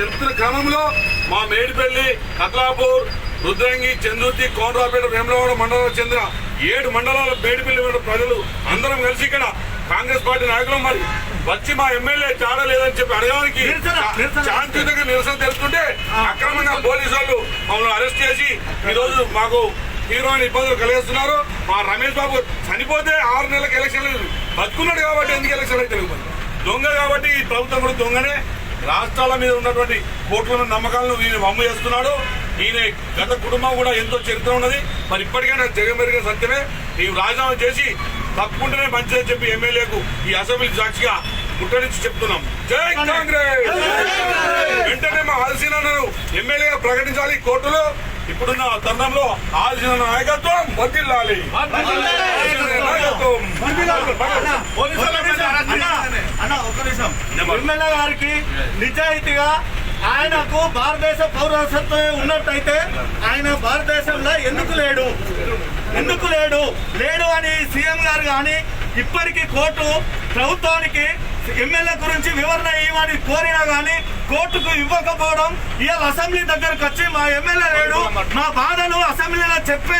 తెలుపుతున్న క్రమంలో మా మేడిపల్లి కత్లాపూర్ రుద్రంగి చందుర్తి కోనరాపేట వేములవాడ మండలాలకు చెందిన ఏడు మండలాల మేడిపల్లి ప్రజలు అందరం కలిసి ఇక్కడ కాంగ్రెస్ పార్టీ నాయకులు మరి వచ్చి మా ఎమ్మెల్యే లేదని చెప్పి అడగడానికి. శాంతియుతంగా నిరసన తెలుపుతుంటే అక్రమంగా పోలీసు వాళ్ళు మమ్మల్ని అరెస్ట్ చేసి ఈ రోజు మాకు తీవ్రమైన ఇబ్బందులు కలిగిస్తున్నారు. మా రమేష్ బాబు చనిపోతే ఆరు నెలలకు ఎలక్షన్ బతుకున్నాడు కాబట్టి ఎందుకు ఎలక్షన్ అయితే దొంగ కాబట్టి ఈ ప్రభుత్వం కూడా దొంగనే. రాష్ట్రాల మీద ఉన్నటువంటి కోట్ల నమ్మకాలను ఈయన వమ్ము చేస్తున్నాడు. ఈయన గత కుటుంబం కూడా ఎంతో చరిత్ర ఉన్నది. మరి ఇప్పటికైనా జగమెరిగిన సత్యమే. నీవు రాజీనామా చేసి తప్పుకుంటేనే మంచిదని చెప్పి ఎమ్మెల్యేకు ఈ అసెంబ్లీ సాక్షిగా ముట్టడించి చెప్తున్నాం. జై కాంగ్రెస్! వెంటనే మా ఆల్సీనను ఎమ్మెల్యేగా ప్రకటించాలి కోర్టులో. ఇప్పుడున్న తరుణంలో ఆల్సిన నాయకత్వం వర్దిల్లాలి నాయకత్వం. ఎమ్మెల్యే గారికి నిజాయితీగా ఆయనకు భారతదేశ పౌరసత్వం ఉన్నట్టయితే ఆయన భారతదేశంలో ఎందుకు లేడు? ఎందుకు లేడు? లేడు అని సీఎం గారు కానీ ఇప్పటికీ కోర్టు ప్రభుత్వానికి ఎమ్మెల్యే గురించి వివరణ ఇవ్వమని కోరినా కానీ కోర్టుకు ఇవ్వకపోవడం ఇవాళ అసెంబ్లీ దగ్గరకు వచ్చి మా ఎమ్మెల్యే లేడు. మా బాధలు అసెంబ్లీలో చెప్పే